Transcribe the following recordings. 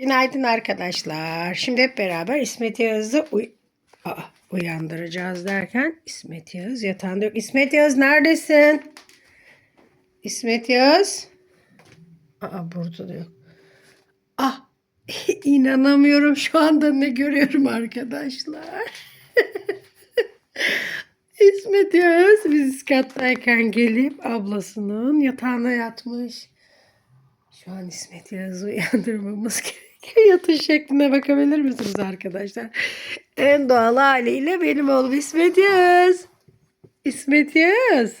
Günaydın arkadaşlar. Şimdi hep beraber İsmet Yağız'ı uy- Aa, uyandıracağız derken İsmet Yağız yatağında yok. İsmet Yağız neredesin? İsmet Yağız. Aa burada da yok. Ah inanamıyorum şu anda ne görüyorum arkadaşlar. İsmet Yağız biz kattayken gelip ablasının yatağına yatmış. Şu an İsmet Yağız'ı uyandırmamız gerekiyor. Yatış şekline bakabilir misiniz arkadaşlar? En doğal haliyle benim oğlum İsmet Yağız. İsmet Yağız.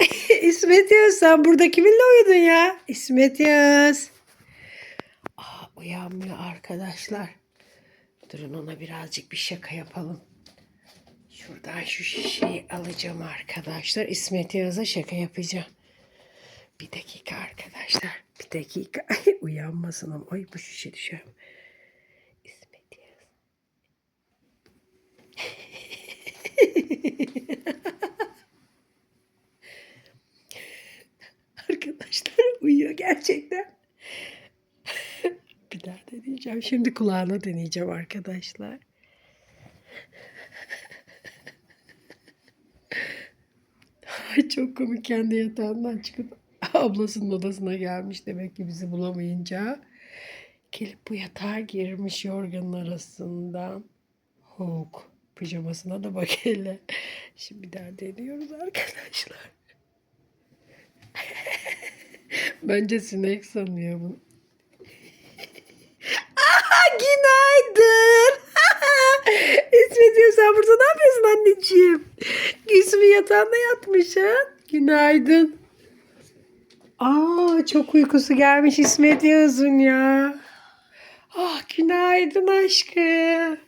İsmet Yağız sen burada kiminle uyudun ya? İsmet Yağız. Aa, uyanmıyor arkadaşlar. Durun ona birazcık bir şaka yapalım. Şuradan şu şişeyi alacağım arkadaşlar. İsmet Yağız'a şaka yapacağım. Bir dakika arkadaşlar. Bir dakika. Ay, uyanmasın ama. Ay bu şişe düşüyor. İsmet Yağız. arkadaşlar uyuyor gerçekten. bir daha deneyeceğim. Şimdi kulağına deneyeceğim arkadaşlar. Çok komik kendi yatağından çıkıp ablasının odasına gelmiş demek ki bizi bulamayınca. Gelip bu yatağa girmiş yorganın arasından. Hok. Pijamasına da bak hele. Şimdi bir daha deniyoruz arkadaşlar. Bence sinek sanıyor bunu. Aha günaydın. İsmet diyor sen burada ne yapıyorsun anneciğim? Gülsüm'ün yatağında yatmışsın. Günaydın. Aa çok uykusu gelmiş İsmet Yağız'ın ya. Ah günaydın aşkım.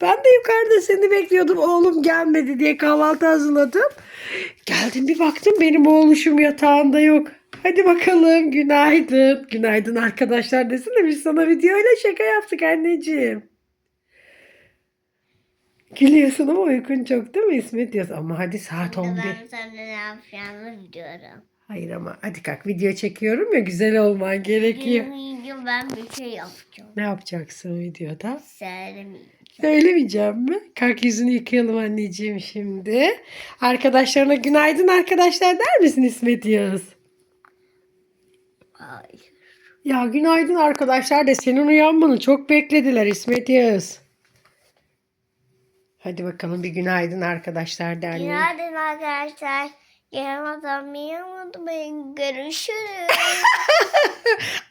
Ben de yukarıda seni bekliyordum. Oğlum gelmedi diye kahvaltı hazırladım. Geldim bir baktım benim oğluşum yatağında yok. Hadi bakalım günaydın. Günaydın arkadaşlar desene biz sana videoyla şaka yaptık anneciğim. Gülüyorsun ama uykun çok değil mi İsmet diyorsun. Ama hadi saat 11. Ben sana yapacağımı biliyorum. Hayır ama hadi kalk video çekiyorum ya güzel olman gerekiyor. Yemin ben bir şey yapacağım. Ne yapacaksın videoda? Söylemeyeceğim. Söylemeyeceğim mi? Kalk yüzünü yıkayalım anneciğim şimdi. Arkadaşlarına günaydın arkadaşlar der misin İsmet Yağız? Hayır. Ya günaydın arkadaşlar de senin uyanmanı çok beklediler İsmet Yağız. Hadi bakalım bir günaydın arkadaşlar de anne. Günaydın arkadaşlar. Yaramadan unutmayın. Görüşürüz.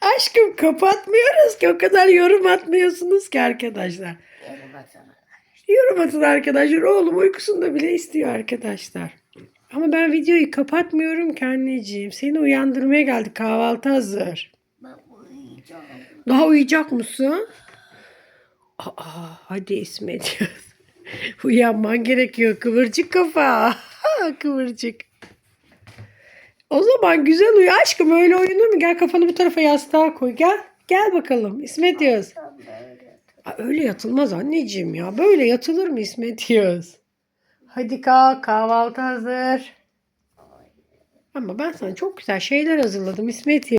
Aşkım kapatmıyoruz ki o kadar yorum atmıyorsunuz ki arkadaşlar. Yaramadan. Yorum atın arkadaşlar. Oğlum uykusunda bile istiyor arkadaşlar. Ama ben videoyu kapatmıyorum ki anneciğim. Seni uyandırmaya geldik. Kahvaltı hazır. Ben uyuyacağım. Daha uyuyacak mısın? Aa, hadi İsmet. Uyanman gerekiyor. Kıvırcık kafa. Kıvırcık. O zaman güzel uyu aşkım. Öyle uyunur mu? Gel kafanı bu tarafa yastığa koy. Gel. Gel bakalım. İsmet Yağız. Aa, öyle yatılmaz anneciğim ya. Böyle yatılır mı İsmet Yağız? Hadi kalk kahvaltı hazır. Ama ben sana çok güzel şeyler hazırladım İsmet Yağız.